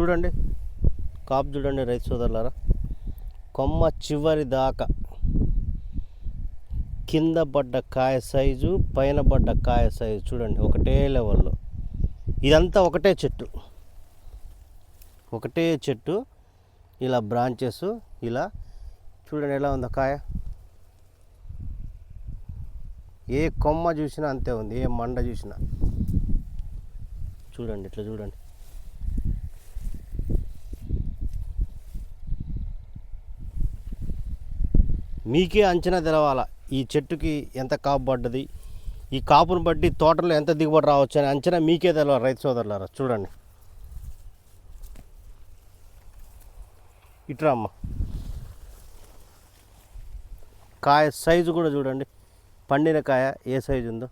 చూడండి. కాపు చూడండి రైతు సోదరులారా. కొమ్మ చివరి దాకా కింద పడ్డ కాయ సైజు పైన పడ్డ కాయ సైజు చూడండి. ఒకటే లెవెల్లో ఇదంతా ఒకటే చెట్టు. ఒకటే చెట్టు. ఇలా బ్రాంచెస్ ఇలా చూడండి ఎలా ఉందో కాయ. ఏ కొమ్మ చూసినా అంతే ఉంది. ఏ మండ చూసినా. చూడండి ఇట్లా చూడండి. మీకే అంచనా తెలవాల? ఈ చెట్టుకి ఎంత కాపు పడ్డది? ఈ కాపును బట్టి తోటలో ఎంత దిగుబడి రావచ్చు అని అంచనా మీకే తెలవాలి రైతు సోదరులారా. చూడండి. ఇట్రా అమ్మ కాయ సైజు కూడా చూడండి. పండిన కాయ ఏ సైజు ఉందో?